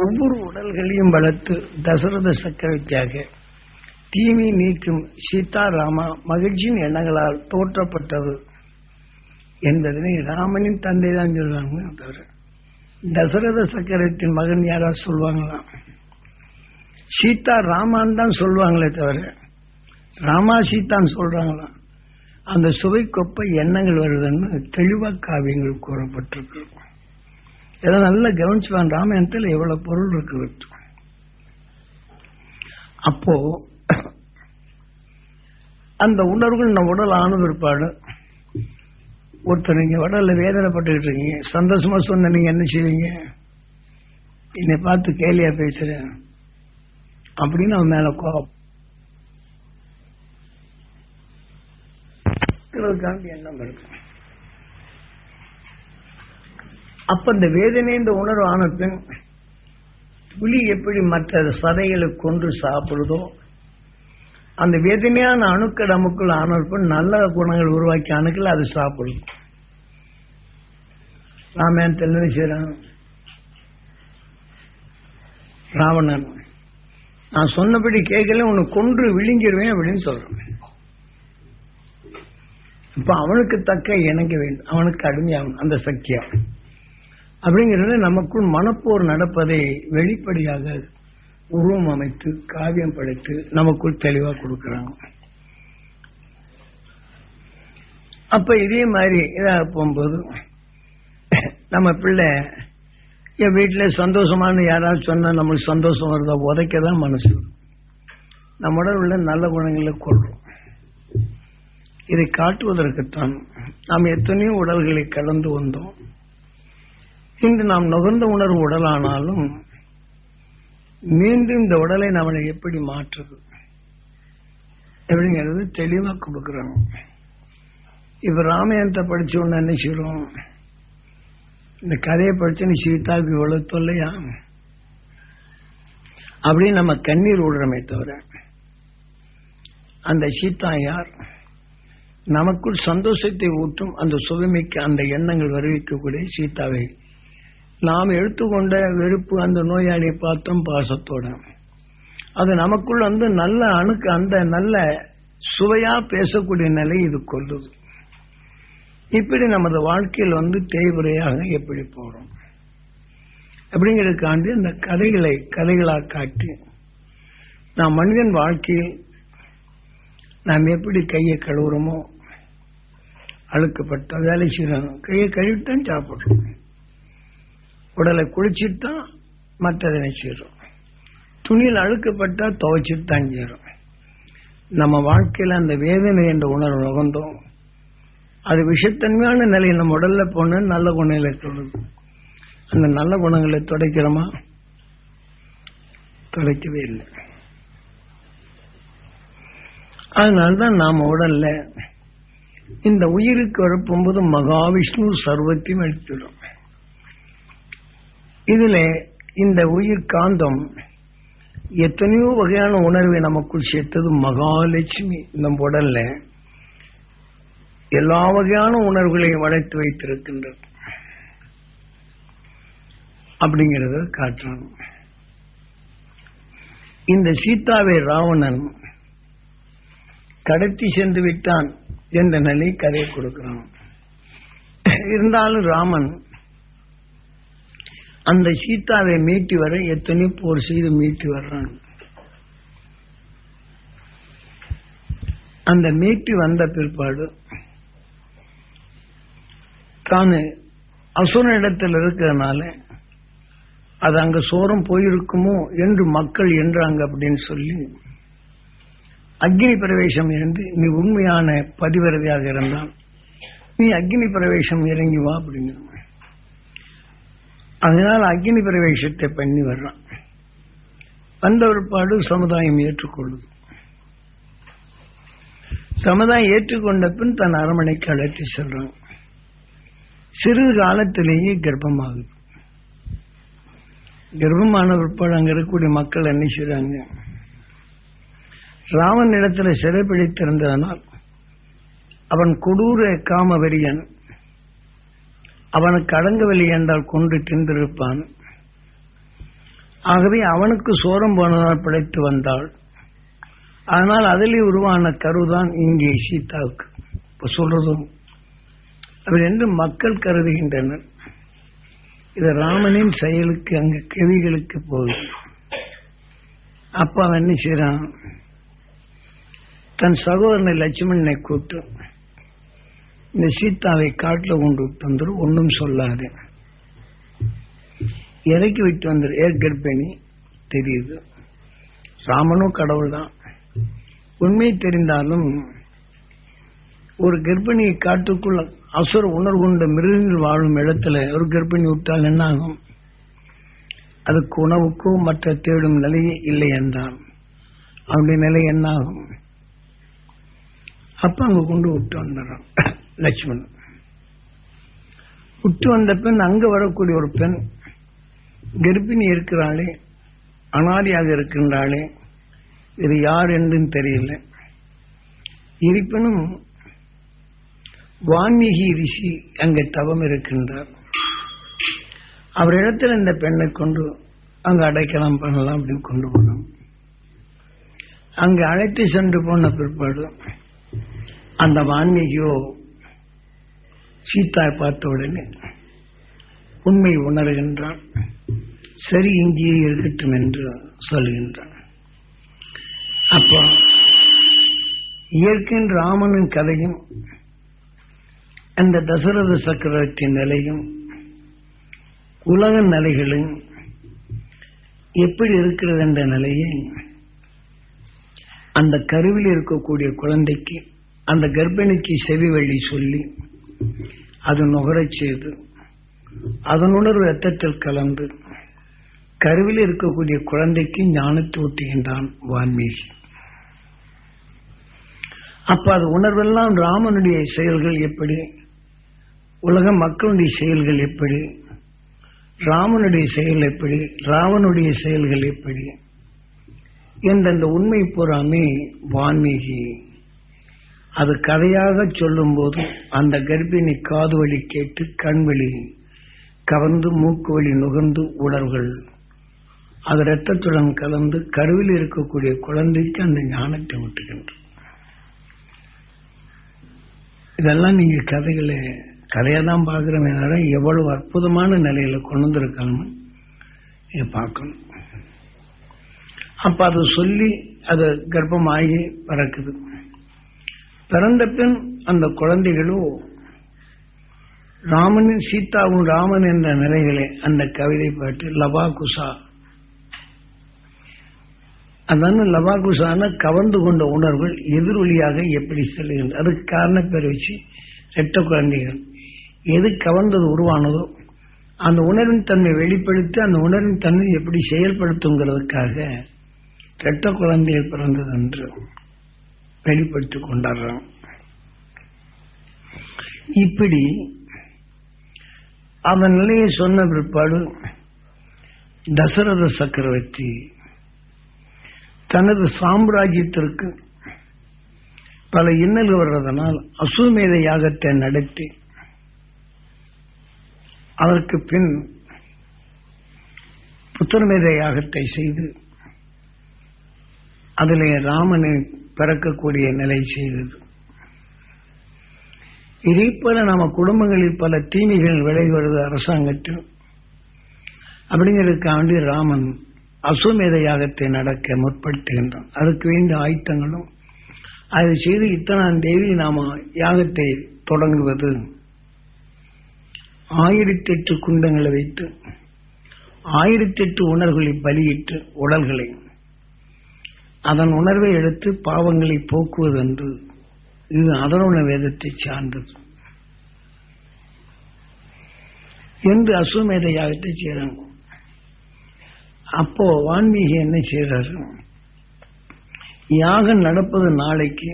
ஒவ்வொரு உடல்களையும் வளர்த்து தசரத சக்கரவர்த்தியாக தீமை நீக்கும் சீதாராமா மகிழ்ச்சியின் எண்ணங்களால் தோற்றப்பட்டது என்பதனை ராமனின் தந்தை தான் சொல்றாங்க தவிர தசரத சக்கரத்தின் மகன் யாராவது சொல்லுவாங்களாம் சீதா ராமான் தான் சொல்லுவாங்களே தவிர ராமா சீதான்னு சொல்றாங்களாம் அந்த சுவை கொப்ப எண்ணங்கள் வருதுன்னு தெளிவா காவியங்கள் கூறப்பட்டிருக்கு. இதை நல்லா கவனிச்சுவான் ராமாயணத்தில் எவ்வளவு பொருள் இருக்கு அப்போ அந்த உணர்வுகள் நம்ம உடல் ஆன பிற்பாடு ஒருத்தர் நீங்க உடல்ல வேதனைப்பட்டுக்கிட்டு இருக்கீங்க சந்தோஷமா சொன்ன நீங்க என்ன செய்வீங்க? என்னை பார்த்து கேலியா பேசுறேன் அப்படின்னு அவன் மேல கோபம். என்ன இருக்கு. அப்ப இந்த வேதனை இந்த உணர்வு ஆன பின் புலி எப்படி மற்ற சதைகளை கொன்று சாப்பிடுதோ அந்த வேதனையான அணுக்கள் நமக்குள் ஆனப்ப நல்ல குணங்கள் உருவாக்கி அணுக்கள் அது சாப்பிடும் நாம என்ன செய்யறான் ராவணன் நான் சொன்னபடி கேட்கல உனக்கு கொன்று விழுங்கிடுவேன் அப்படின்னு சொல்றேன். இப்ப அவனுக்கு தக்க இணங்க வேண்டும் அவனுக்கு அடிமையாகும் அந்த சக்தியாகும் அப்படிங்கிறது நமக்குள் மனப்போர் நடப்பதை வெளிப்படையாக உருவம் அமைத்து காவியம் படைத்து நமக்குள் தெளிவா கொடுக்கிறாங்க. அப்ப இதே மாதிரி இதாக போகும்போது நம்ம பிள்ளை என் வீட்டில் சந்தோஷமானு யாராவது சொன்னால் நம்மளுக்கு சந்தோஷம் வருதா? உதைக்க தான் மனசு நம்ம உள்ள நல்ல குணங்களை கொள்றோம் இதை காட்டுவதற்குத்தான் நாம் எத்தனையோ உடல்களை கடந்து வந்தோம். இன்று நாம் நுகர்ந்த உணர்வு உடலானாலும் மீண்டும் இந்த உடலை நம்மளை எப்படி மாற்றுறது எப்படிங்கிறது தெளிவா கொடுக்குறாங்க. இப்ப ராமாயணத்தை படிச்சு உடனே என்ன இந்த கதையை படிச்சு நீ சீதாவுக்கு இவ்வளவு தொல்லையா அப்படின்னு நம்ம கண்ணீர் விடுறோமே தவிர அந்த சீதா யார்? நமக்குள் சந்தோஷத்தை ஊட்டும் அந்த சுவைமிக்க அந்த எண்ணங்கள் வருவிக்கக்கூடிய சீதாவை நாம் எடுத்துக்கொண்ட வெறுப்பு அந்த நோயாளியை பார்த்தோம் பாசத்தோட. அது நமக்குள் வந்து நல்ல அணுக்கு அந்த நல்ல சுவையா பேசக்கூடிய நிலை இது கொள்ளுது. இப்படி நமது வாழ்க்கையில் வந்து தேய்முறையாக எப்படி போறோம்? அப்படிங்கிறதுக்காண்டி அந்த கதைகளை கதைகளாக காட்டி நாம் மனிதன் வாழ்க்கையில் நாம் எப்படி கையை கழுவுறோமோ அழுக்கப்பட்ட வேலை செய்யணும் கையை கழுவித்தான் சாப்பிட்றோம். உடலை குளிச்சுட்டு தான் மற்றதனை செய்கிறோம் துணியில் அழுக்கப்பட்டா துவைச்சிட்டு தான் செய்கிறோம் நம்ம வாழ்க்கையில் அந்த வேதனை என்ற உணர்வு நுகர்ந்தோம். அது விஷத்தன்மையான நிலையை நம்ம உடல்ல போன நல்ல குணங்களை தொடரும் அந்த நல்ல குணங்களை துடைக்கிறோமா? துடைக்கவே இல்லை. அதனால்தான் நாம உடல்ல இந்த உயிருக்கு வரப்போகும்போது மகாவிஷ்ணு சர்வத்தையும் எடுத்துடும் இதுல இந்த உயிர் காந்தம் எத்தனையோ வகையான உணர்வை நமக்குள் சேர்த்தது மகாலட்சுமி நம் உடல்ல எல்லா வகையான உணர்வுகளையும் வளைத்து வைத்திருக்கின்றது. அப்படிங்கிறத காட்டுறாங்க இந்த சீதாவை ராவணன் கடத்தி சென்று விட்டான் என்ற நிலை கதையை கொடுக்கிறான். இருந்தாலும் ராமன் அந்த சீதாவை மீட்டி வர எத்தனை போர் செய்து மீட்டி வர்றான். அந்த மீட்டி வந்த பிற்பாடு தான் அசுரனிடத்தில் இருக்கிறதுனால அது அங்க சோரம் போயிருக்குமோ என்று மக்கள் என்றாங்க அப்படின்னு சொல்லி அக்னி பிரவேசம் இருந்து நீ உண்மையான பதிவிரதியாக இருந்தால் நீ அக்னி பிரவேசம் இறங்கி வா அப்படின்னு. அதனால் அக்னி பிரவேசத்தை பண்ணி வர்றான். வந்த ஒருபாடு சமுதாயம் ஏற்றுக்கொள்ளுது. சமுதாயம் ஏற்றுக்கொண்ட பின் தன் அரமனைக்கு அழைத்து செல்றான். சிறிது காலத்திலேயே கர்ப்பமாகுது. கர்ப்பமான பிற்பாடு அங்க இருக்கக்கூடிய மக்கள் என்ன செய்றாங்க? ராமன் இடத்துல சிறைப்பிடித்திருந்ததனால் அவன் கொடூர காமவெறியன் அவனுக்கு அடங்கவில்லை என்றால் கொண்டு தின்றிருப்பான். ஆகவே அவனுக்கு சோரம் போனதால் பிழைத்து வந்தாள். ஆனால் அதிலே உருவான கருதான் இங்கே சீதாவுக்கு. இப்போ சொல்றதும் அவர் என்று மக்கள் கருதுகின்றனர். இது ராமனின் செயலுக்கு அங்கு கவிகளுக்கு போகுது அப்ப அவன் என்ன செய்யறான் தன் சகோதரனை லட்சுமணனை கூப்பிட்டு இந்த சீதாவை காட்டில் கொண்டு விட்டு வந்துரு ஒன்றும் சொல்லாது. இறக்கி விட்டு வந்துரு. ஏற்கற்பணி தெரியுது. ராமனும் கடவுள் தான் உண்மை தெரிந்தாலும் ஒரு கர்ப்பிணியை காட்டுக்குள்ள அசுர உணர்வு கொண்ட மிருகங்கள் வாழும் இடத்துல ஒரு கர்ப்பிணி விட்டால் என்ன ஆகும் அதுக்கு உணவுக்கோ மற்ற தேடும் நிலையே இல்லை என்றான். அவனுடைய நிலை என்ன ஆகும் அப்ப அங்க கொண்டு விட்டு வந்துடுறான். லட்சுமணன் விட்டு வந்த பெண் அங்க வரக்கூடிய ஒரு பெண் கர்ப்பிணி இருக்கிறாளே அனாதியாக இருக்கின்றாளே இது யார் என்றும் தெரியல இருப்பினும் வான்மீகி ரிஷி அங்கே தவம் இருக்கின்றார். அவரிடத்தில் இந்த பெண்ணை கொண்டு அங்க அடைக்கலாம் பண்ணலாம் அப்படின்னு கொண்டு போனோம். அங்கு அழைத்து சென்று போன பிற்பாடு அந்த வான்மீகியோ சீதா பார்த்த உடனே உண்மை உணர்கின்றான் சரி இங்கேயே இருக்கட்டும் என்று சொல்கின்றான். அப்போ இயற்கையின் ராமனின் கதையும் அந்த தசரத சக்கரவர்த்தி நிலையும் உலக நிலைகளும் எப்படி இருக்கிறது என்ற நிலையை அந்த கருவில் இருக்கக்கூடிய குழந்தைக்கு அந்த கர்ப்பிணிக்கு செவி வழி சொல்லி அது நுகரச் செய்து அதனுடன் ரத்தத்தில் கலந்து கருவில் இருக்கக்கூடிய குழந்தைக்கு ஞானத்தை ஊட்டுகின்றான் வான்மீகி. அப்ப அது உணர்வெல்லாம் ராமனுடைய செயல்கள் எப்படி? உலக மக்களுடைய செயல்கள் எப்படி? ராமனுடைய செயல் எப்படி? ராவனுடைய செயல்கள் எப்படி? என்ற அந்த உண்மை பூராமே வான்மீகி அது கதையாக சொல்லும் போது அந்த கர்ப்பிணி காது வழி கேட்டு கண் வழி கவர்ந்து மூக்கு வழி நுகர்ந்து உணர்வுகள். அது இரத்தத்துடன் கலந்து கருவில் இருக்கக்கூடிய குழந்தைக்கு அந்த ஞானத்தை விட்டுகின்ற இதெல்லாம் நீங்க கதைகளை கதையை தான் பார்க்குறோமே எவ்வளவு அற்புதமான நிலையில கொண்டு வந்திருக்காங்க நீங்க பார்க்கணும். அப்ப அதை சொல்லி அது கர்ப்பமாகி பறக்குது. பிறந்த பின் அந்த குழந்தைகளோ ராமனின் சீதாவும் ராமன் என்ற நிலைகளே அந்த கவிதை பாட்டு லபா குசா அதான லபா குசான கவர்ந்து கொண்ட உணர்வுகள் எதிரொலியாக எப்படி செல்கின்றன அதுக்கு காரண பேர் வச்சு ரெட்ட குழந்தைகள். எது கவர்ந்தது உருவானதோ அந்த உணர்வின் தன்மை வெளிப்படுத்தி அந்த உணர்வின் தன்மை எப்படி செயல்படுத்துங்கிறதுக்காக ரெட்ட குழந்தைகள் பிறந்தது என்று வெளிப்படுத்திக் கொண்டாடுறான் இப்படி அவன் நிலையை சொன்ன பிற்பாடு தசரத சக்கரவர்த்தி தனது சாம்ராஜ்யத்திற்கு பல இன்னல்கள் வர்றதனால் அசுமேத யாகத்தை நடத்தி அதற்கு பின் புத்திரமேத யாகத்தை செய்து அதிலே ராமனை பிறக்கக்கூடிய நிலை செய்தது. இதே போல நம்ம குடும்பங்களில் பல தீமைகள் விளைவது அரசாங்கத்தில். அப்படிங்கிறதுக்காண்டி ராமன் அசுமேத யாகத்தை நடக்க முற்படுத்துகின்றான் அதுக்கு வேண்டிய ஆயுத்தங்களும் அதை செய்து இத்தனாம் தேதி நாம யாகத்தை தொடங்குவது. ஆயிரத்தி எட்டு குண்டங்களை வைத்து ஆயிரத்தி எட்டு உணர்வுகளை பலியிட்டு உடல்களை அதன் உணர்வை எடுத்து பாவங்களை போக்குவது என்று இது அதனுண வேதத்தை சார்ந்தது. என்று அசுமேத யாகத்தை செய்யறாங்க அப்போ வான்மீகி என்ன செய்யறாரு யாகம் நடப்பது நாளைக்கு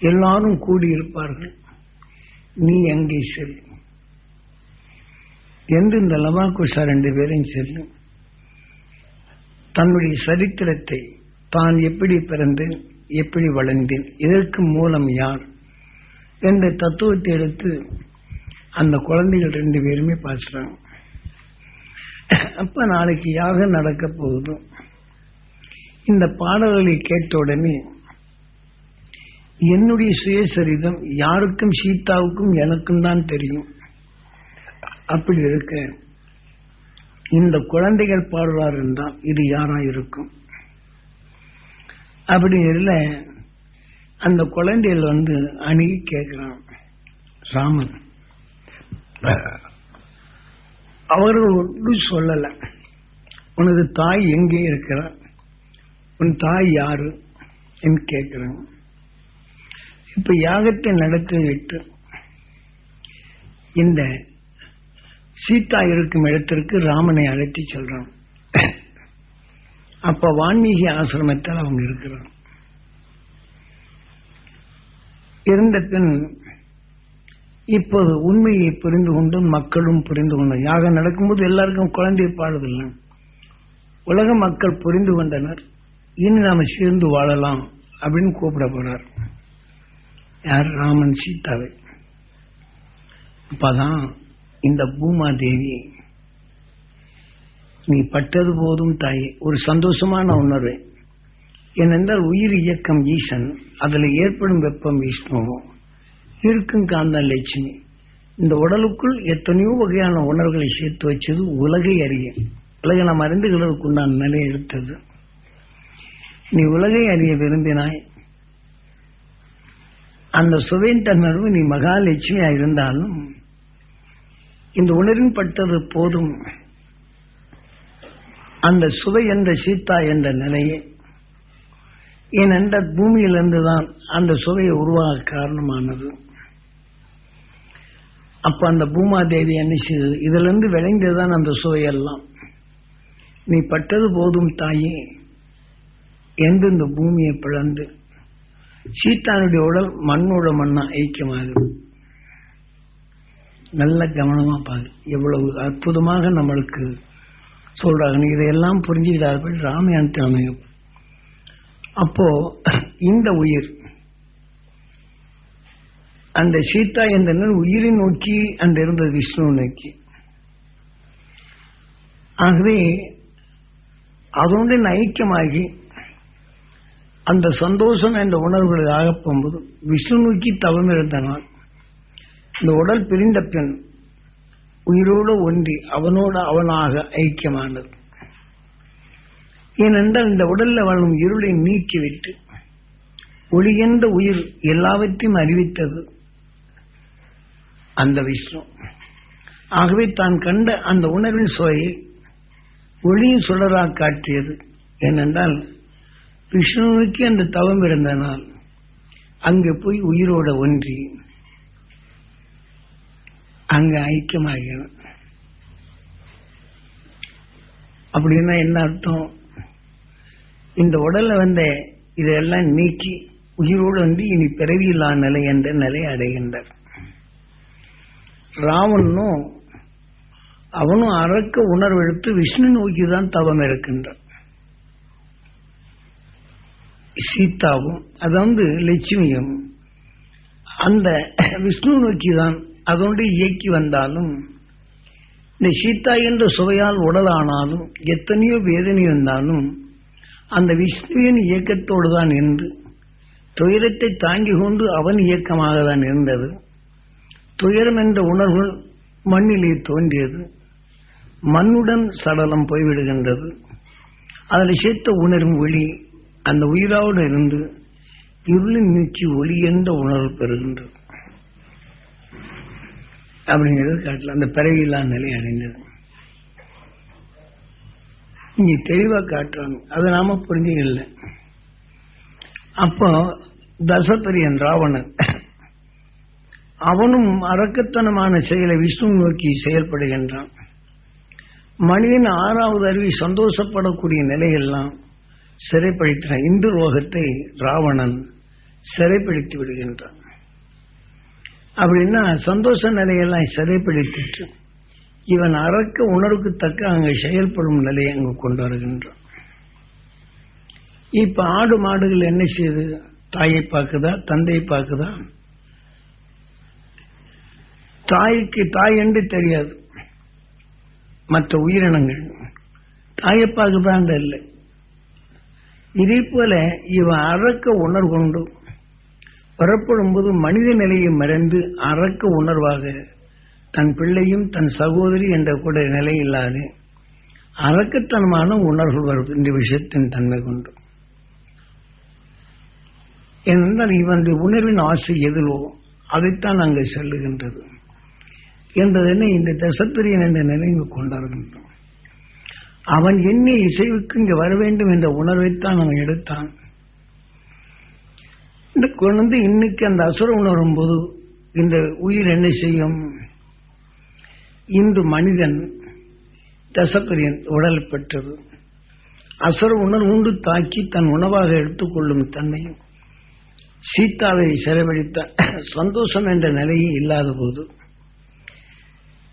எல்லாரும் கூடியிருப்பார்கள். நீ எங்கே செல். என்று இந்த லவாகுஷா ரெண்டு பேரையும் செல்லும் தன்னுடைய சரித்திரத்தை தான் எப்படி பிறந்தேன் எப்படி வளர்ந்தேன் இதற்கு மூலம் யார்? என்ற தத்துவத்தை எடுத்து அந்த குழந்தைகள் ரெண்டு பேருமே பேசுறாங்க அப்ப நாளைக்கு யாகம் நடக்க போகுதும் இந்த பாடல்களை கேட்ட உடனே என்னுடைய சுயசரிதம் யாருக்கும் சீதாவுக்கும் எனக்கும் தான் தெரியும். அப்படி இருக்க இந்த குழந்தைகள் பாடுறார் என்றால் இது யாரா இருக்கும் அப்படி இல்லை அந்த குழந்தைகள் வந்து அணுகி கேட்கிறான். ராமன். அவர்கள் ஒன்றும் சொல்லல. உனது தாய் எங்கே இருக்கிறார் உன் தாய் யாரு? என்று கேட்கிறாங்க இப்ப யாகத்தை நடத்தி விட்டு இந்த சீதா இருக்கும் இடத்திற்கு ராமனை அழைத்து செல்றான். அப்ப வான்மீகி ஆசிரமத்தில் அவங்க இருக்கிறாங்க. இருந்த பின் இப்போது உண்மையை புரிந்து கொண்டு மக்களும் புரிந்து கொண்டு யாகம் நடக்கும்போது எல்லாருக்கும் குழந்தை பாடுதில்லை உலக மக்கள் புரிந்து கொண்டனர். இனி நாம சேர்ந்து வாழலாம் அப்படின்னு கூப்பிட போறார். யார்? ராமன் சீதாவை. அப்பதான் இந்த பூமா தேவி நீ பட்டது போதும் தாய். ஒரு சந்தோஷமான உணர்வு. ஏனென்றால் உயிர் இயக்கம் ஈசன். அதில் ஏற்படும் வெப்பம் விஷ்ணுவும். இருக்கும் காந்தன் லட்சுமி. இந்த உடலுக்குள் எத்தனையோ வகையான உணர்வுகளை சேர்த்து வச்சது உலகை அறிய. உலகை நாம் அறிந்துகளுக்கு உண்டான நிலை எடுத்தது. நீ உலகை அறிய விரும்பினாய். அந்த சுவையின் தன்மர்வு நீ மகாலட்சுமியா இருந்தாலும் இந்த உணரின் பட்டது போதும். அந்த சுவை என்ற சீதா என்ற நிலையே. ஏனென்ற பூமியிலிருந்துதான் அந்த சுவையை உருவாக காரணமானது. அப்ப அந்த பூமாதேவி என்ன செய்தது? இதுல இருந்து விளைந்ததுதான் அந்த சுவையெல்லாம். நீ பட்டது போதும் தாயே. என்று இந்த பூமியை பிளந்து. சீத்தானுடைய உடல் மண்ணோட மண்ணா ஐக்கியமாகுது. நல்ல கவனமா பாரு. எவ்வளவு அற்புதமாக நம்மளுக்கு சொல்றாங்க. இதையெல்லாம் புரிஞ்சுக்கிட்டார்கள். ராமாயணத்தை அமையும். அப்போ இந்த உயிர் அந்த சீதா என்ற உயிரை நோக்கி அந்த இருந்தது விஷ்ணு நோக்கி. ஆகவே அதோடு ஐக்கியமாகி அந்த சந்தோஷம் என்ற உணர்வுகளுக்காக போகும்போது விஷ்ணு நோக்கி தவம் இருந்த நாள் இந்த உடல் பிரிந்த பெண் உயிரோடு ஒன்றி அவனோடு அவனாக ஐக்கியமானது. ஏனென்றால் இந்த உடல்ல வாழும் இருளை நீக்கிவிட்டு ஒளியென்ற உயிர் எல்லாவற்றையும் அறிவித்தது அந்த விஷ்ணு. ஆகவே தான் கண்ட அந்த உணர்வின் சுவையை ஒளியின் சுடராக காட்டியது. ஏனென்றால் விஷ்ணுவுக்கு அந்த தவம் இருந்த நாள் அங்கு போய் உயிரோட ஒன்றி அங்க ஐக்கியமாகணும் அப்படின்னா என்ன அர்த்தம்? இந்த உடல்ல வந்த இதெல்லாம் நீக்கி உயிரோடு வந்து இனி பிறவியில்லா நிலை என்ற நிலை அடைகின்றார். ராவனும் அவனும் அறக்க உணர்வு எடுத்து விஷ்ணு நோக்கி தான் தவம் இருக்கின்றான் சீதாவும் அதாவது லட்சுமியும் அந்த விஷ்ணு நோக்கி தான் அதோடு இயக்கி வந்தாலும் இந்த சீதா என்ற சுவையால் உடலானாலும் எத்தனையோ வேதனை இருந்தாலும் அந்த விஷ்ணுவின் இயக்கத்தோடு தான் இருந்து துயரத்தை தாங்கி கொண்டு அவன் இயக்கமாக தான் இருந்தது. துயரம் என்ற உணர்வு மண்ணிலே தோன்றியது. மண்ணுடன் சடலம் போய்விடுகின்றது. அதில் சேர்த்த உணரும் ஒளி அந்த உயிராவோடு இருந்து இருளின் நீச்சி ஒளி என்ற உணர்வு பெறுகின்றது. அப்படிங்கிறது காட்டல அந்த பிறவியில்லா நிலை அடைந்தது. இங்க தெளிவா காட்டுறாங்க. அதை நாம புரிஞ்சுக்கல அப்போ தசபரியன் ராவணன் அவனும் அரக்கத்தனமான செயலை விஷ்ணு நோக்கி செயல்படுகின்றான். மனிதன் ஆறாவது அருவி சந்தோஷப்படக்கூடிய நிலையெல்லாம் சிறைப்படுத்தின இந்து ரோகத்தை ராவணன் சிறைப்படுத்தி விடுகின்றான். அப்படின்னா சந்தோஷ நிலையெல்லாம் சிறைப்படுத்திட்டு இவன் அறக்க உணர்வுக்கு தக்க அங்க செயல்படும் நிலையை அங்கு கொண்டு வருகின்றான். இப்ப ஆடு மாடுகள் என்ன செய்யுது தாயை பார்க்குதா? தந்தையை பார்க்குதா? தாய்க்கு தாய் என்று தெரியாது. மற்ற உயிரினங்கள். தாயை பார்க்குதான் இல்லை. இதே போல இவன் அறக்க உணர்வு கொண்டு வரப்படும் போது மனித நிலையை மறைந்து அறக்க உணர்வாக தன் பிள்ளையும் தன் சகோதரி என்ற கூட நிலை இல்லாது அரக்கத்தனமான உணர்வு வருது இந்த விஷயத்தின் தன்மை கொண்டு. ஏனென்றால் இவன் உணர்வின் ஆசை எதிலோ அதைத்தான் அங்கே செல்லுகின்றது என்பதனை இந்த தசத்திரியன் என்ற நினைவு கொண்டாடுகின்றோம் அவன் எண்ணி இசைவுக்கு இங்கு வர வேண்டும் என்ற உணர்வைத்தான் அவன் எடுத்தான். இந்த குழந்தை இன்னைக்கு அந்த அசுர உணரும்போது இந்த உயிர் என்ன செய்யும்? இன்று மனிதன் தசப்பிரியன் உடல் பெற்றது. அசுர உணர் உண்டு தாக்கி தன் உணவாக எடுத்துக்கொள்ளும் தன்மையும் சீதாவை செலவழித்த சந்தோஷம் என்ற நிலையே இல்லாத போது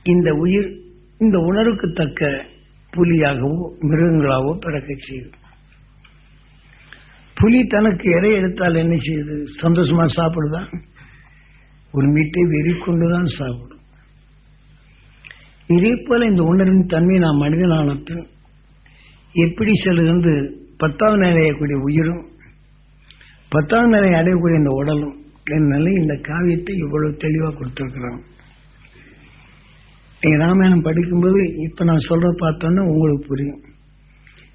இந்த உயிர் இந்த உணர்வுக்கு தக்க புலியாகவோ மிருகங்களாகவோ பிறக்க செய்யும். புலி தனக்கு இறை எடுத்தால் என்ன செய்யுது? சந்தோஷமா சாப்பிடுதா? ஒரு மீட்டை வெறி கொண்டுதான் சாப்பிடும். இதே போல இந்த உணர்வின் தன்மை நாம் மனிதனான பின் எப்படி செல்லுகின்ற பத்தாவது நிலையக்கூடிய உயிரும் பத்தாவது நிலையை அடையக்கூடிய இந்த உடலும் என்னால இந்த காவியத்தை இவ்வளவு தெளிவாக கொடுத்திருக்கிறான். ராமாயணம் படிக்கும்போது இப்ப நான் சொல்ற பார்த்தோன்னா உங்களுக்கு புரியும்.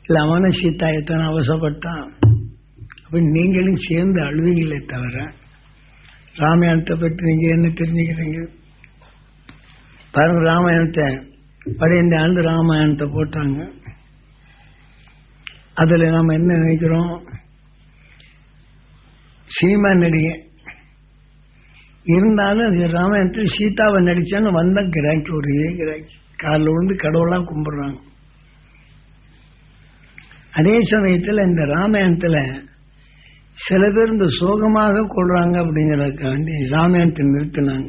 இல்ல அவன சீதாயத்தான அவசப்பட்டான் அப்ப நீங்களும் சேர்ந்து அழுவீங்களே தவிர ராமாயணத்தை பற்றி நீங்க என்ன தெரிஞ்சுக்கிறீங்க? பாருங்க ராமாயணத்தை பதினைந்து ஆண்டு ராமாயணத்தை போட்டாங்க. அதுல நாம என்ன நினைக்கிறோம்? சினிமா நடிகை. இருந்தாலும் அது ராமாயணத்தில் சீதாவை நடிச்சான்னு வந்த கிராக்கி ஒரு கிராக்கி. காலில் விழுந்து கடவுளாக கும்பிடுறாங்க. அதே சமயத்தில் இந்த ராமாயணத்தில் சில பேர் இந்த சோகமாக கொள்றாங்க அப்படிங்கறதுக்காண்டி ராமாயணத்தை நிறுத்தினாங்க.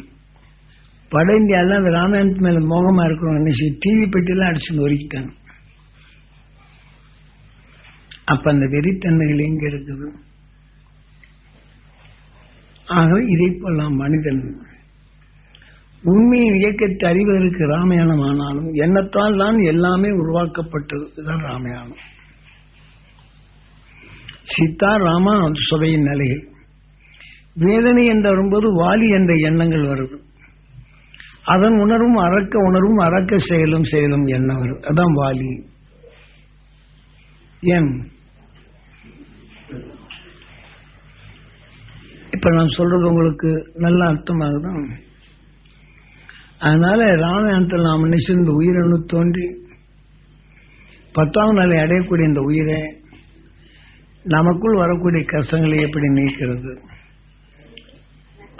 பட இந்தியாவில் அந்த ராமாயணத்து மேல மோகமா இருக்கிறவங்க நினைச்சு டிவி பெட்டிலாம் அடிச்சு நொறுக்கிட்டாங்க. அப்ப அந்த வெறித்தன்மைகள் எங்க இருக்குது? ஆகவே இதை போலாம் மனிதன் உண்மையின் இயக்கத்தை அறிவதற்கு ராமாயணம் ஆனாலும் எண்ணத்தால் தான் எல்லாமே உருவாக்கப்பட்டது இதுதான் ராமாயணம். சீதா ராமா சுவையின் நிலைகள் வேதனை என்று வரும்போது வாலி என்ற எண்ணங்கள் வருது. அதன் உணர்வும் அறக்க உணர்வும் அறக்க செயலும் செயலும் எண்ணம் வரும் அதான் வாலி. ஏன்? இப்ப நான் சொல்றது உங்களுக்கு நல்ல அர்த்தமாகுதான் அதனால ராமாயணத்தில் நாம் நினைச்சிருந்த உயிரணு தோன்றி பத்தாம் நாளை அடையக்கூடிய இந்த உயிரை நமக்குள் வரக்கூடிய கஷ்டங்களை எப்படி நீக்கிறது?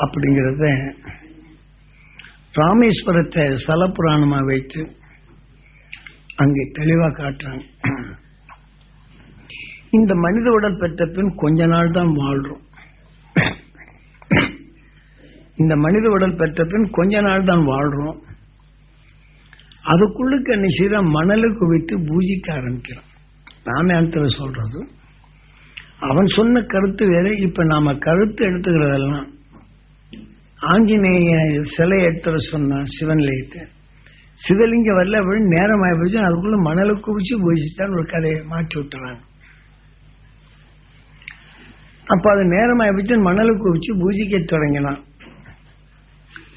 அப்படிங்கிறத ராமேஸ்வரத்தை சலப்புராணமா வைத்து அங்கே தெளிவா காட்டுறாங்க. இந்த மனித உடல் பெற்ற பின் கொஞ்ச நாள் தான் வாழ்றோம். இந்த மனித உடல் பெற்ற பின் கொஞ்ச நாள் தான் வாழ்றோம். அதுக்குள்ளுக்கு என்ன செய்த மணலை குவித்து பூஜிக்க ஆரம்பிக்கிறோம் ராமாயணத்துல சொல்றது? அவன் சொன்ன கருத்து வேற இப்ப நாம கருத்து எடுத்துக்கிறதெல்லாம். ஆஞ்சநேய சிலை எடுத்துற சொன்ன சிவன்லயத்தை சிவலிங்க வரல அப்படின்னு நேரம் ஆயிடுச்சு அதுக்குள்ள மணலை குவிச்சு பூஜிச்சான் ஒரு கதையை மாற்றி விட்டுறாங்க. அப்ப அது நேரம் ஆயிடுச்சு மணலை குவிச்சு பூஜிக்க தொடங்கினான்.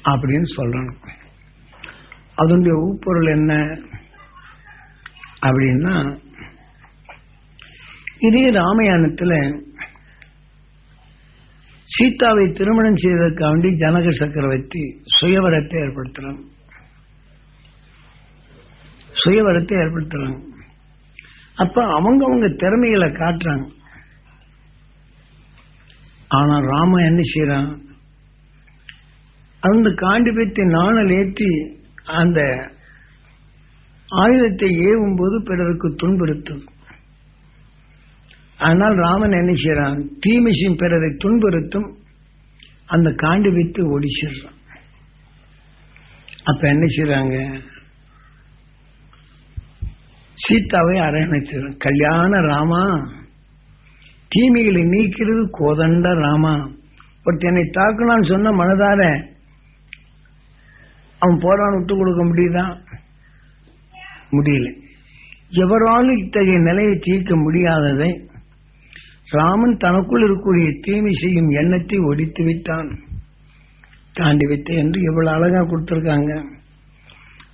அப்படின்னு சொல்றாங்க. அதனுடைய உப்பொருள் என்ன? அப்படின்னா இதே ராமாயணத்துல சீதாவை திருமணம் செய்வதற்காண்டி ஜனக சக்கரவர்த்தி சுயவரத்தை ஏற்படுத்துறாங்க சுயவரத்தை ஏற்படுத்துறாங்க அப்ப அவங்க அவங்க திறமைகளை காட்டுறாங்க. ஆனா ராம என்ன செய்யறான்? அந்த காண்டிபத்தை நாணல் ஏற்றி அந்த ஆயுதத்தை ஏவும் போது பிறருக்கு துன்புறுத்தும். ஆனால் ராமன் என்ன செய்யறான் தீமிஷின் பிறரை துன்புறுத்தும் அந்த காண்டு வித்து ஒடிச்சிடுறான். அப்ப என்ன செய்யறாங்க சீதாவை அரவணைச்சிடும் கல்யாண ராமா தீமைகளை நீக்கிறது கோதண்ட ராமா. ஒருத்தனை என்னை சொன்ன மனதார அவன் போறான் விட்டு கொடுக்க முடியுதா? முடியல. எவராலும் இத்தகைய நிலையை தீர்க்க முடியாததை ராமன் தனக்குள் இருக்கக்கூடிய தீமை செய்யும் எண்ணத்தை ஒடித்து விட்டான். தாண்டி விட்டு என்று இவ்வளவு அழகா கொடுத்திருக்காங்க.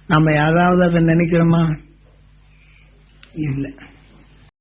நம்ம யாராவது அதை நினைக்கிறோமா? இல்லை.